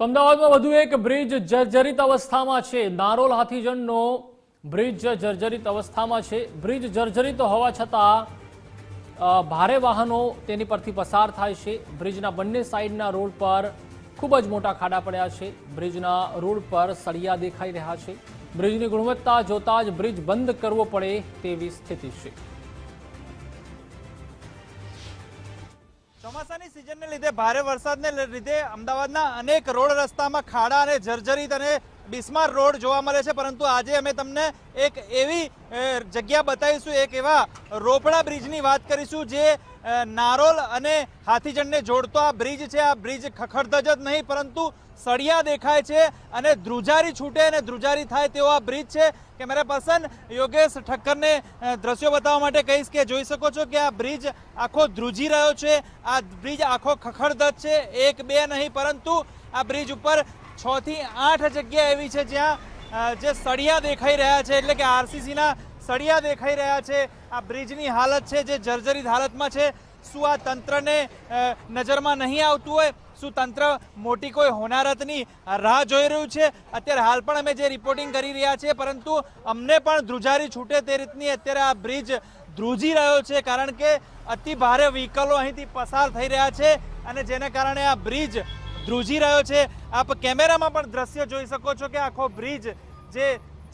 અમદાવાદમાં વધુ એક બ્રિજ જર્જરિત અવસ્થામાં છે. નારોલ હાથીજણનો બ્રિજ જર્જરિત અવસ્થામાં છે. બ્રિજ જર્જરિત હોવા છતાં ભારે વાહનો તેની પરથી પસાર થાય છે. બ્રિજના બંને સાઈડના રોડ પર ખૂબ જ મોટા ખાડા પડ્યા છે. બ્રિજના રોડ પર સળિયા દેખાઈ રહ્યા છે. બ્રિજની ગુણવત્તા જોતા જ બ્રિજ બંધ કરવો પડે તેવી સ્થિતિ છે. ચોમાસાની સિઝનને લીધે ભારે વરસાદને લીધે અમદાવાદના અનેક રોડ રસ્તામાં ખાડા અને જર્જરિત અને બિસ્માર રોડ જોવા મળે છે, પરંતુ આજે અમે તમને એક એવી જગ્યા બતાવીશું, એક એવા રોપડા બ્રિજની વાત કરીશું, જે નારોલ અને હાથીજણને જોડતો આ બ્રિજ છે. આ બ્રિજ ખખડધજ જ નહીં, પરંતુ સળિયા દેખાય છે અને ધ્રુજારી છૂટે અને ધ્રુજારી થાય તેવો આ બ્રિજ છે. કેમેરા પર્સન યોગેશ ઠક્કરને દ્રશ્યો બતાવવા માટે કહીશ કે જોઈ શકો છો કે આ બ્રિજ આખો ધ્રુજી રહ્યો છે. આ બ્રિજ આખો ખખડધજ છે. એક બે નહીં, પરંતુ આ બ્રિજ ઉપર છ થી આઠ જગ્યા એવી છે જ્યાં જે સળિયા દેખાઈ રહ્યા છે, એટલે કે આરસીસીના સળિયા દેખાઈ રહ્યા છે. આ બ્રિજની હાલત છે, જે જર્જરિત હાલતમાં છે. શું આ તંત્રને નજરમાં નહીં આવતું હોય? શું તંત્ર મોટી કોઈ હોનારતની રાહ જોઈ રહ્યું છે? અત્યારે હાલ પણ અમે જે રિપોર્ટિંગ કરી રહ્યા છીએ, પરંતુ અમને પણ ધ્રુજારી છૂટે તે રીતની અત્યારે આ બ્રિજ ધ્રુજી રહ્યો છે, કારણ કે અતિ ભારે વ્હીકલો અહીંથી પસાર થઈ રહ્યા છે, અને જેને કારણે આ બ્રિજ ધ્રુજી રહ્યો છે. આપ કેમેરામાં પણ દ્રશ્ય જોઈ શકો છો કે આખો બ્રિજ જે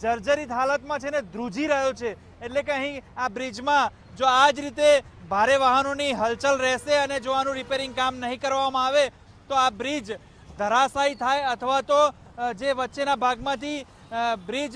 જર્જરિત હાલતમાં છે ને ધ્રુજી રહ્યો છે. એટલે કે અહીં આ બ્રિજમાં જો આ જ રીતે ભારે વાહનોની હલચલ રહેશે અને જો આનું રિપેરિંગ કામ નહીં કરવામાં આવે, તો આ બ્રિજ ધરાશાયી થાય અથવા તો જે વચ્ચેના ભાગમાંથી બ્રિજ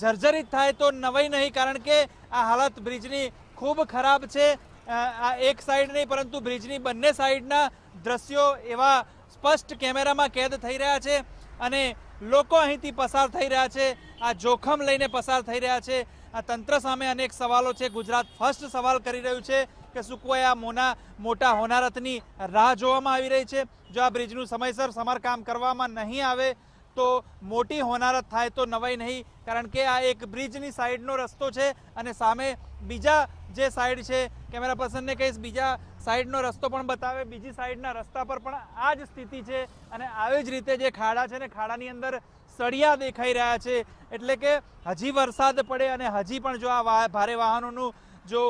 જર્જરિત થાય તો નવાઈ નહીં. કારણ કે આ હાલત બ્રિજની ખૂબ ખરાબ છે. આ એક સાઈડ નહીં, પરંતુ બ્રિજની બંને સાઈડના દ્રશ્યો એવા સ્પષ્ટ કેમેરામાં કેદ થઈ રહ્યા છે અને લોકો અહીંથી પસાર થઈ રહ્યા છે. આ જોખમ લઈને પસાર થઈ રહ્યા છે. આ તંત્ર સામે અનેક સવાલો છે. ગુજરાત ફર્સ્ટ સવાલ કરી રહ્યું છે કે શું કોઈ આ મોના, મોટા હોનારતની રાહ જોવામાં આવી રહી છે. જો આ બ્રિજનું સમયસર સમારકામ કરવામાં નહીં આવે તો મોટી હોનારત થાય તો નવાઈ નહીં, કારણ કે આ એક બ્રિજની સાઈડનો રસ્તો છે અને સામે બીજા જે સાઈડ છે, કેમેરા પર્સનને કહીશ, બીજા સાઈડનો રસ્તો પણ બતાવે, બીજી સાઈડના રસ્તા પર પણ આ જ સ્થિતિ છે અને આવી જ રીતે જે ખાડા છે ને, ખાડાની અંદર સળિયા દેખાઈ રહ્યા છે. એટલે કે હજી વરસાદ પડે અને હજી પણ જો આ ભારે વાહનોનું જો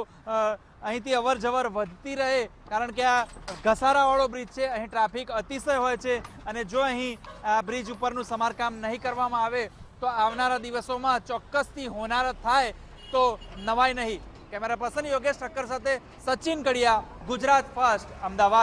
અહીંથી અવર જવર વધતી રહે, કારણ કે આ ઘસારાવાળો બ્રિજ છે, અહીં ટ્રાફિક અતિશય હોય છે, અને જો અહીં આ બ્રિજ ઉપરનું સમારકામ નહીં કરવામાં આવે, તો આવનારા દિવસોમાં ચોક્કસથી હોનાર થાય, તો નવાય નહીં. કેમેરા પર્સન યોગેશ ઠક્કર સાથે સચિન કડિયા, ગુજરાત ફર્સ્ટ, અમદાવાદ.